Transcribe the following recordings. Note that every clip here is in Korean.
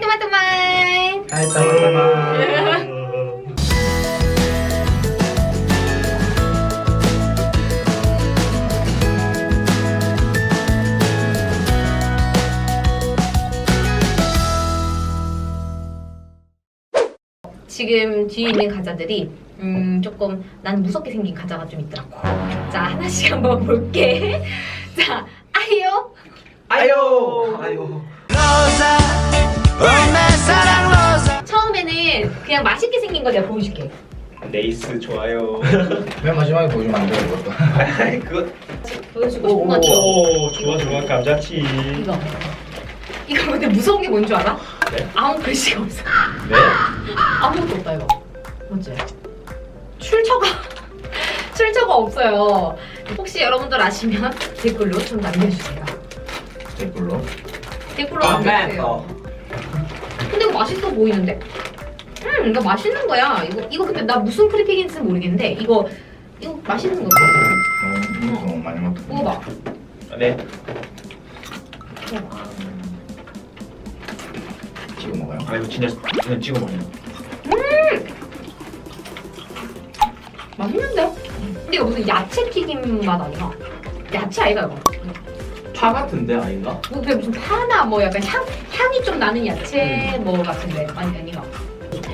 teman-teman. Hai teman-teman. 지금 뒤에 있는 과자들이 음 조금 난 무섭게 생긴 과자가 좀 있더라고. 자 하나씩 한번 볼게. 자 아이요. Ayo. Ayo. 처음에는 그냥 맛있게 생긴 거 내가 보여줄게. 레이스 좋아요. 맨 마지막에 보여주면 안 돼요, 이것도. 그거 보여주고 싶은 건 이거. 오 좋아 좋아 감자치. 이거. 이거 근데 무서운 게 뭔 줄 알아? 네? 아무 글씨가 없어. 네. 아무것도 없다 이거. 맞지? 출처가 출처가 없어요. 혹시 여러분들 아시면 댓글로 좀 남겨주세요. 댓글로. 댓글로 남겨주세요. 근데 이거 맛있어 보이는데? 음, 이거 맛있는 거야. 이거 이거 근데 나 무슨 크리피긴지는 모르겠는데 이거 이거 맛있는 거 봐. 음, 이거 너무 많이 먹다. 먹어봐. 네. 지금 먹어요. 아 이거 진짜 그냥 찍어 먹네. 맛있는데? 근데 이거 무슨 야채 튀김 맛 아니야? 야채 아이가 이거? 파 같은데 아닌가? 뭐 그게 무슨 파나 뭐 약간 향 향이 좀 나는 야채 뭐 같은데 아니 아니가.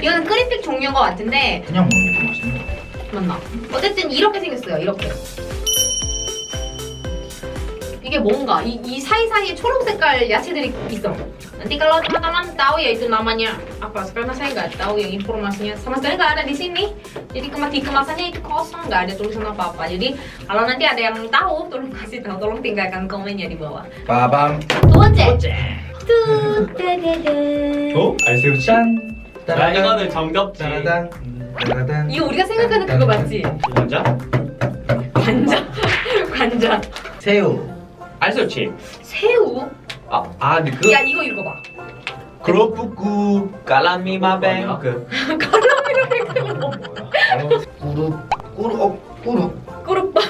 이거는 크리픽 종류인 것 같은데 그냥 먹는 게 거. 맞나? 어쨌든 이렇게 생겼어요. 이렇게. 이게 뭔가 이, 이 사이사이에 초록 색깔 야채들이 있어. Nanti kalau teman-teman tahu ya itu namanya apa? Karena saya nggak tahu yang informasinya sama sekali nggak ada di sini. Jadi kemas di kemasannya itu kosong, nggak ada tulisan apa-apa. Jadi kalau nanti ada yang tahu, tolong kasih tahu, tolong tinggalkan komennya di bawah. 빠밤. 두 번째. 뚜따다단. 어? 알새우치? 짠. 나 이거는 정겹지. 따라단. 따라단. 이거 우리가 생각하는 그거 맞지? 감자? 관자. 관자. 새우. 알새우치. 새우. 아, 아 근데 그 야 이거 읽어봐. 그로프구 까라미마뱅 그 꾸루. 꾸루. 어, 꾸루. 꾸루빠.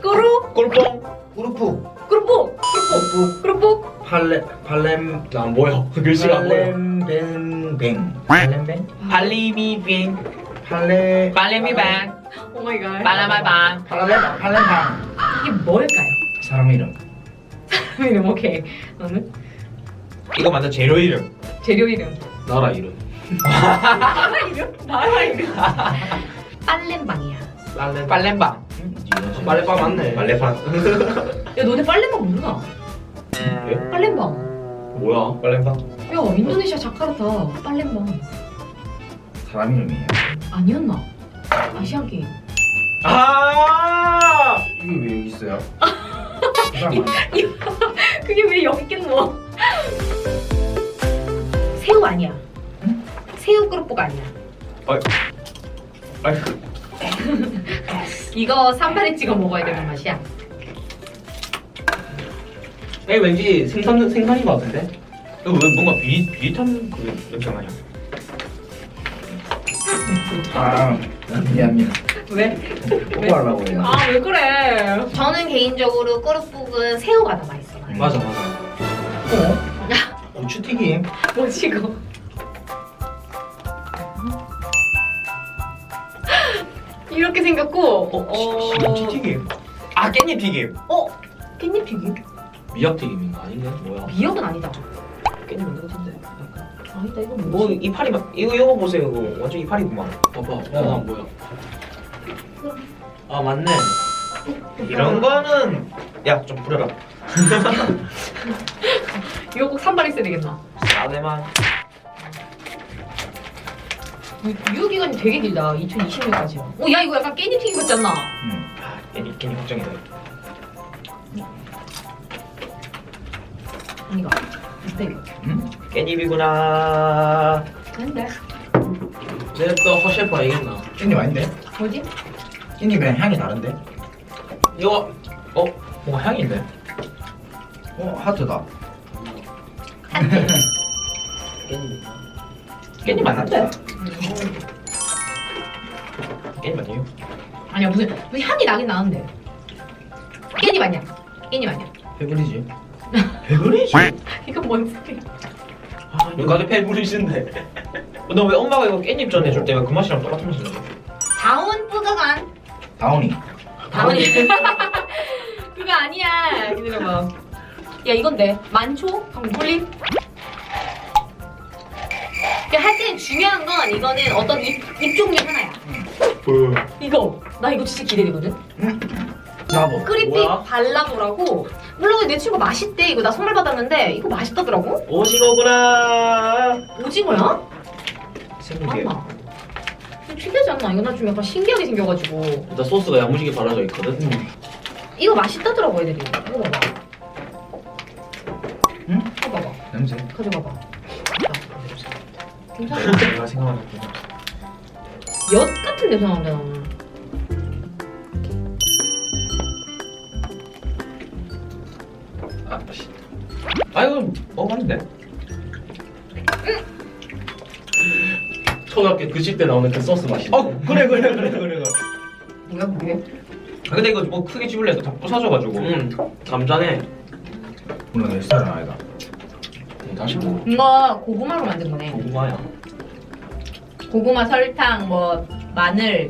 꾸루. 꼴뽕. 꾸루푸. 꾸루뽀. 꾸루푸. 꾸루뽀. 팔레 팔렘 안 보여 글씨가 안 보여 팔렘뱅뱅. 팔렘뱅. 팔리미뱅 팔레 팔리미뱅 오 마이 갓. 팔라마방 팔렘 팔렘방. 이게 뭘까요? 사람 이름. 이름 오케이. 너는? 이거 맞아 재료 이름. 재료 이름. 나라 이름 나라 이름? 나라 이름. 빨래방이야. 빨렘 빨렘방 음, 빨렘방 맞네 말레판. 야 너네 빨래방 모르나? 예? 빨래방. 뭐야 말레판. 야 인도네시아 자카르타 빨래방. 사람 이름이에요. 아니었나? 아시안 게임. 아! 이게 왜 여기 있어요? 그 아니야? 그게 왜 여기 있겠노? 새우 아니야. 응? 새우 꾸루뽀가 아니야. 아이. 이거 산발에 찍어 먹어야 되는 맛이야. 에 왠지 생선 생선인 것 같은데 이거 왜 뭔가 비 비슷한 그 냄새가 나냐? 아, 미안 미안. 왜? 뽀뽀 하려고 했나? 아왜 그래? 저는 개인적으로 꾸룩북은 새우가 더 맛있어요. 맞아 맞아 어? 고추튀김. 뭐지 이거? 이렇게 생겼고 어, 김치 튀김. 아 깻잎 튀김. 어? 깻잎 튀김? 미역 튀김인가 아닌데 뭐야 미역은 아니다. 깻잎인 것 같은데 아니다 이거 뭐 뭐지? 이파리 막 이거 이거 보세요. 이거 완전 이파리구만. 봐봐 어 뭐야 아 맞네 이런 거는 야 좀 부려라. 이거 꼭 산발 있어야 되겠나? 싸대만 유- 유효 기간이 되게 길다. 2020년까지요. 어, 야 이거 약간 깻잎 튀김 같잖아. 음. 아 깻잎 깻잎 걱정이다. 아니가. 어때 이거? 음? 깻잎이구나. 근데 쟤또 허셰프 알겠나 깻잎 아닌데? 뭐지? 깻잎이랑 향이 다른데? 이거 어 뭔가 향이 있네. 어 하트다. 깻잎 깻잎 맞는데? 깻잎 아니에요? 아니야 무슨 무슨 향이 나긴 나는데. 깻잎 아니야. 깻잎 아니야. 페브리지. 배그리지. 이건 뭔 소리야? 여기까지 배부르신데. 너왜 엄마가 이거 깻잎 전 해줄 때 왜 그 맛이랑 똑같은 맛이 나? 다운 다운이. 다운이 그거 아니야 기다려봐 야 이건데 만초? 방금 뚫림? 하여튼 중요한 건 이거는 어떤 입, 입종 중 하나야 이거 나 이거 진짜 기대되거든 나도. 크리피 뭐야? 발라보라고 물론 내 친구 맛있대 이거 나 선물 받았는데 이거 맛있다더라고 오징어구나. 오징어야? 맞나? 특이하지 않나? 이거 나 좀 약간 신기하게 생겨가지고 일단 소스가 야무지게 발라져 있거든. 이거 맛있다더라고 애들이 이거 봐봐 응? 이거 봐봐 냄새. 가져가봐 괜찮아 내가 생각하는 거. 엿 같은 냄새 나는데 나는 아, 맛있다. 아, 이거 먹었는데. 초등학교 급식 때 나오는 그 소스 맛이. 어, 그래, 그래, 그래, 그래. 그래. 뭐야 그게? 아, 근데 이거 뭐 크게 집을래 다 부서져가지고. 음, 감자네. 물론 내 스타일은 아니다. 음, 다시 뭐. 이거 고구마로 만든 거네 고구마야. 고구마 설탕 뭐 마늘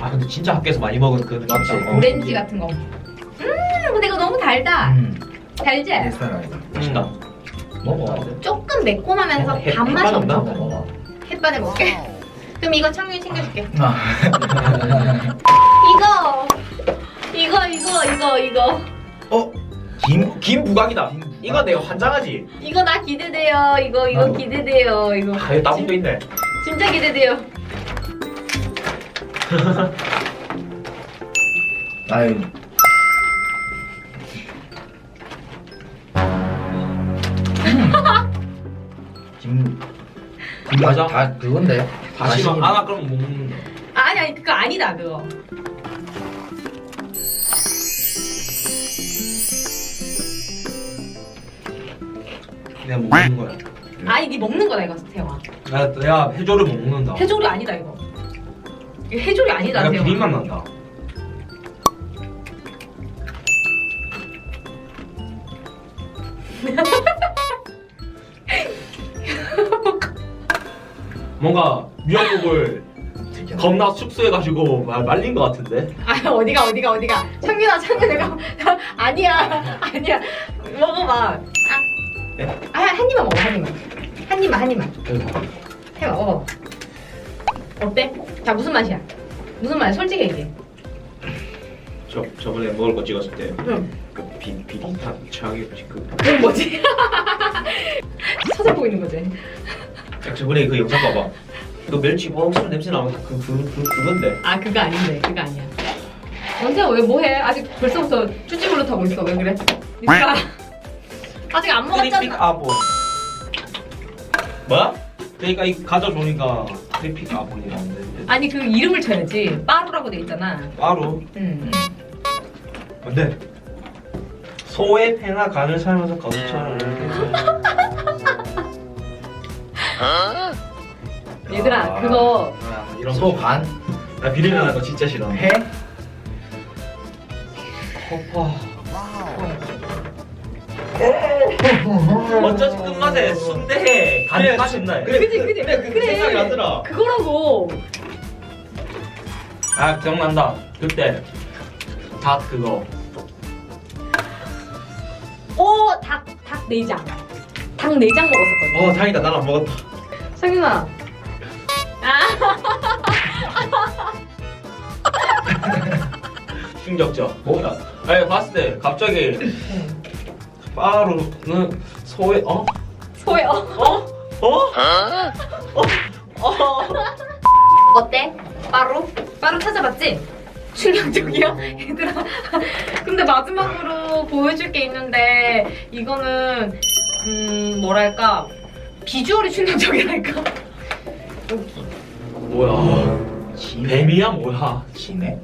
아, 근데 진짜 학교에서 많이 먹은 그 맞지? 어, 오렌지 같은 거 음, 근데 이거 너무 달다 음. 달지? 내 스타일 아니다. 맛있다. 먹어. 조금 매콤하면서 해- 단맛이 엄청 없나? 햇반에 먹게 그럼 이거 창균이 챙겨줄게 아. 이거 이거 이거 이거 이거 어? 김? 김 부각이다. 이거 내가 환장하지. 이거 나 기대돼요 이거 이거 나도. 기대돼요 이거 아, 이거 따분도 있네. 진짜 기대돼요 아유. 맞아. 다 그건데. 다시마 다시마. 안아 그러면 못 먹는다. 아니 아니 그거 아니다 그거 내가 먹는 거야. 아니 네 먹는 거다 이거 태영아 야, 내가 해조를 못 먹는다. 해조리 아니다 이거 이거 해조리 아니다 내가 태영아 비린맛 난다. 뭔가 미역국을 겁나 숙소해가지고 말- 말린 것 같은데? 아 어디가 어디가 어디가 창균아 창균 내가 아니야 아니야 먹어봐 아, 네? 아, 한 입만 먹어 한 입만 한 입만 한 입만 해 먹어 어때? 자 무슨 맛이야? 무슨 맛이야? 솔직히 얘기해 저 저번에 먹을 거 찍었을 때. 응. 그 비, 비린맛 차게 그. 그건 뭐지? 찾아보고 있는 거지 야, 저번에 그 영상 봐봐. 그 멸치 먹으면 냄새 나는 그, 그, 그, 그건데. 아 그거 아닌데 그거 아니야 원태야 왜 뭐해? 아직 벌써부터 쭈찌글로 타고 있어 왜 그래? 니가 아직 안 먹었잖아 아본. 뭐? 그러니까 이 가져오니까 트리픽 아본이라는데. 아니 그 이름을 쳐야지 빠루라고 돼 있잖아 바로 응. 뭔데? 소의 폐나 간을 삶아서 거두처럼 얘들아 아. 그거 이런 거. 소간. 나 비린내 나는 거 진짜 싫어. 회? 허파. 어쩌지 끝맛에 순대 간이 맛있나? 그래, 그지, 그지. 그래, 그. 생각이 나더라. 그거라고 아 기억난다. 그때 닭 그거. 어, 닭, 닭 내장. 닭 내장 먹었었거든. 어, 다행이다. 난 안 먹었다. 성윤아. 아, 충격적. 뭐야? 아니 봤을 때 갑자기 빠루는 소의 어? 소야. 어? 어? 어때? 빠루? 빠루 찾아봤지? 충격적이야? 얘들아. 근데 마지막으로 보여줄 게 있는데, 이거는, 음, 뭐랄까. 비주얼이 충격적이랄까? 뭐야? 진. 뱀이야 뭐야? 진해?